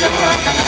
Thank you.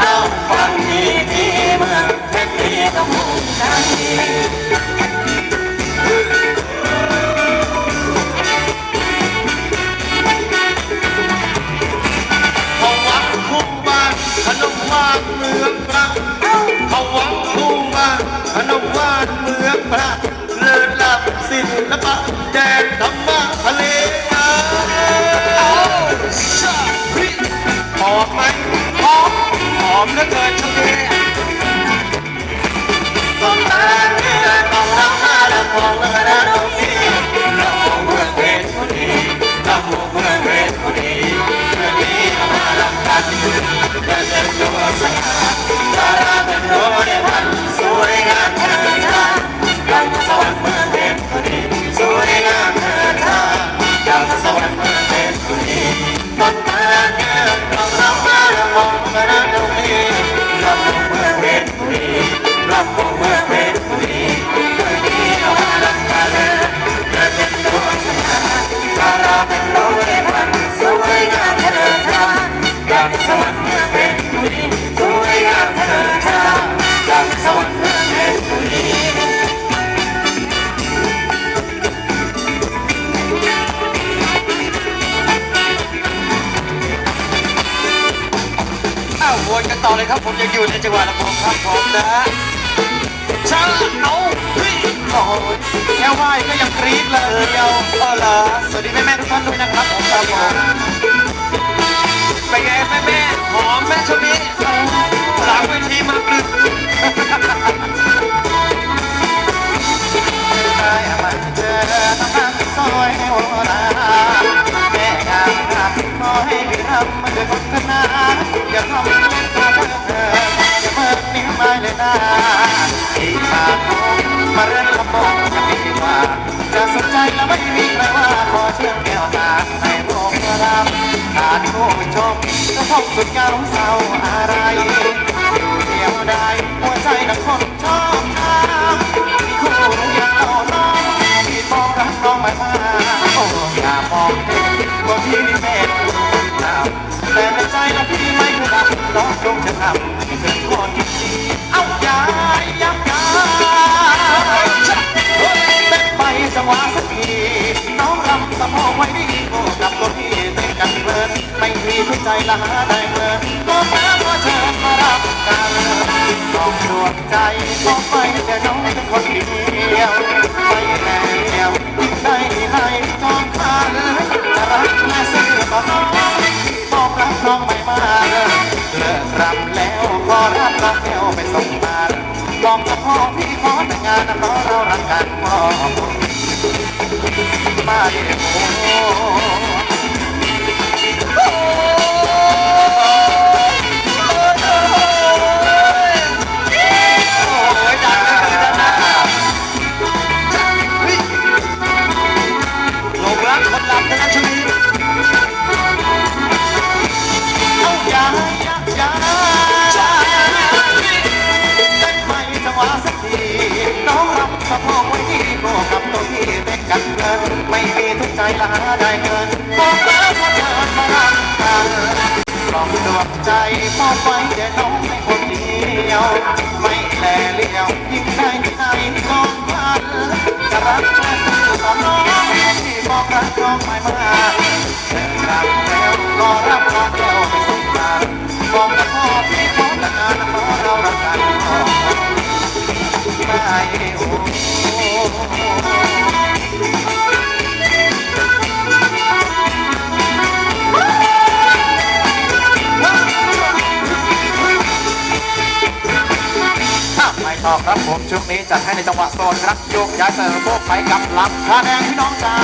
เอาฟังดีที่เมืองเพชรบุรีก็มุ่งใจเขาหวังคู่บ้านขนมหวานเมืองพระเขาหวังคู่บ้านขนมหวานเมืองพระเลิศลับศิลปะแดนธรรมะทะเล อยู่ในจังหวัดลำพูนครับผมนะฮะชาเอาพี่โอ้ยแค่ไหวก็ยังกรี๊ดเลยเดียวเออเหรอสวัสดีแม่แม่ทุกท่านด้วยนะครับผมครับผมเป็นไงแม่แม่หอมแม่ช่วงนี้หลังเวทีมาปลึกได้มาเจอซอยโอราแม่งามครับขอให้พี่ทำ เลยนะอีกมาผมมาเล่นลำบงกันดีกว่าจะสนใจแล้วไม่มีใครว่าขอเชื่อมแก้วตาให้โรงรำขาดผู้ชมจะพบสุดเงาเศร้าอะไรอยู่เดียวได้หัวใจนักคนชอบทางมีคู่รือยาวน้องที่มองรักน้องมามาโอ้อย่ามองเห็นว่าพี่นี่แม่ดาวแต่ในใจนะพี่ไม่เคยรักน้องจงจะทำให้เป็นคนดี ใจละหาได้เมินก็แม้ว่าเชิญมารับกันลองดวงใจมองไปแต่น้องเป็นคนเดียวไม่แน่เดียวได้ให้จองคันจะรักและซื่อต่อน้องบอกรักน้องไม่มากเลิกรำแล้วขอรับรักแก้วไปส่งบ้านบอกกับพ่อพี่ขอแต่งงานนะเพราะเรารักกันพ่อมาเดี๋ยวโ lahat ครับผมช่วงนี้จัดให้ในจังหวะโซนครับโยกย้ายเสนอโบกไปกับลำท่าแดงพี่น้องจ๋า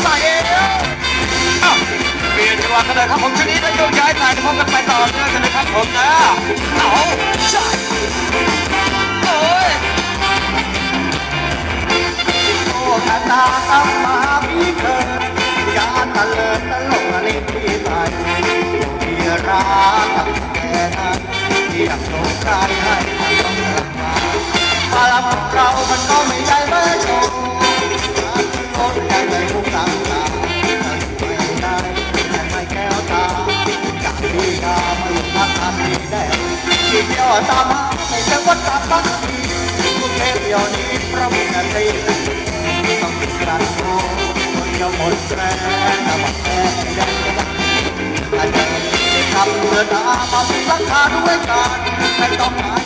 ใส่เอวอ้าเปลี่ยนจังหวะกันเลยครับผมช่วงนี้จะโยกย้ายสายพร้อมกันไปต่อเนื่องกันเลยครับผมนะเอาใช่โอ้ยโอ้ขนาดตั้งมาพี่เธอย่าตะเลิศตลกอะไรพี่ไปโที่รักแค่นั้นอยากโดนใครให้ ตามมาในจังหวัดตากันกรุงเทพเดี๋ยวนี้พระมุนตีต้องติดกระโดดคนจะหมดแรงตะบัดแท้ยังอาจจะทำเมื่อตาบำรักษาด้วยกันไม่ต้องหาย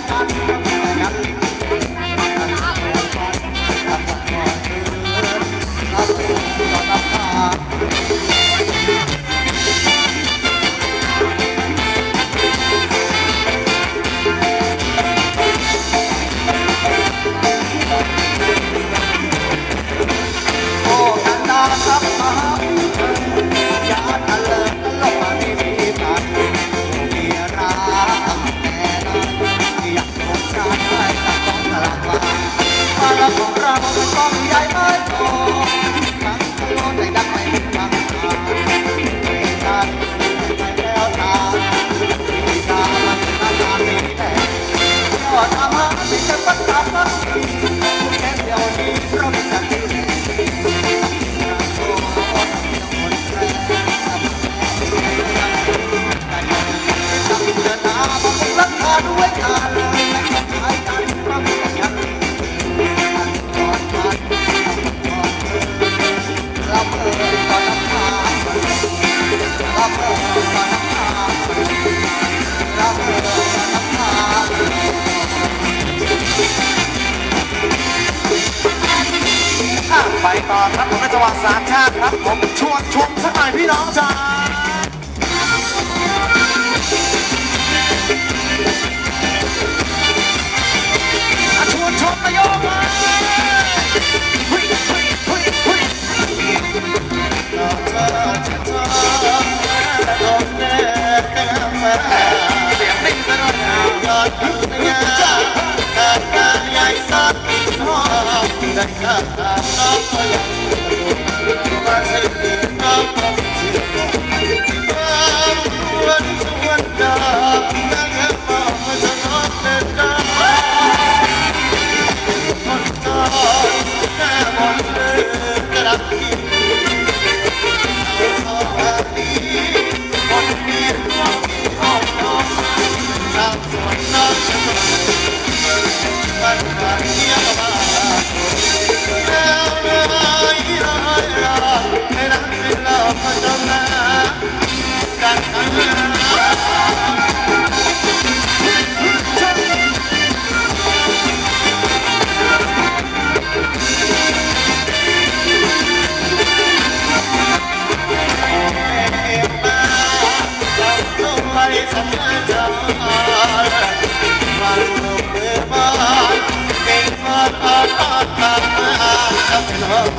ชมสักหน่อยพี่น้องจ้า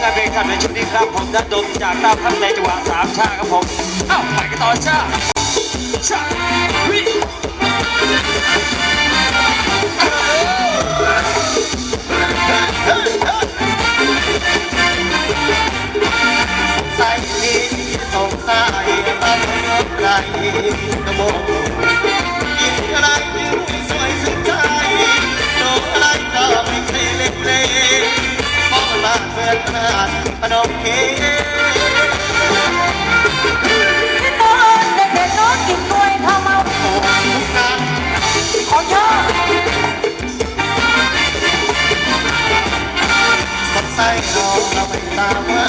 กับในชุดนี้ครับผมนัดดมจากตาพักในจังหวะสามชาครับผมเอ้าไปกันต่อชาชาวิใส่ที่สงสัยตั้งยกไรกระบอก เพื่อนขนาดพนมเค้พี่บอเด็กๆน้องกินกล้วยข้าวเมาขอเยอะสดใสน้องเราไม่ตามว่า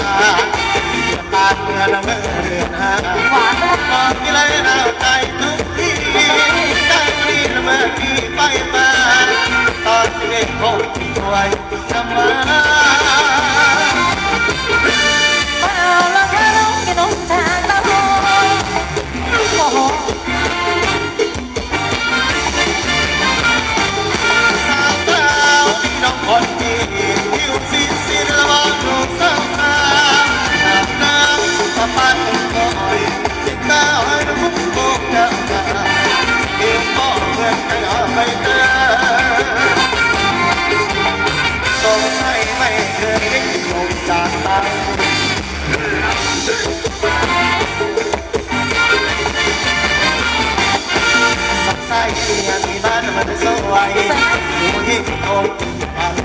บางทีคง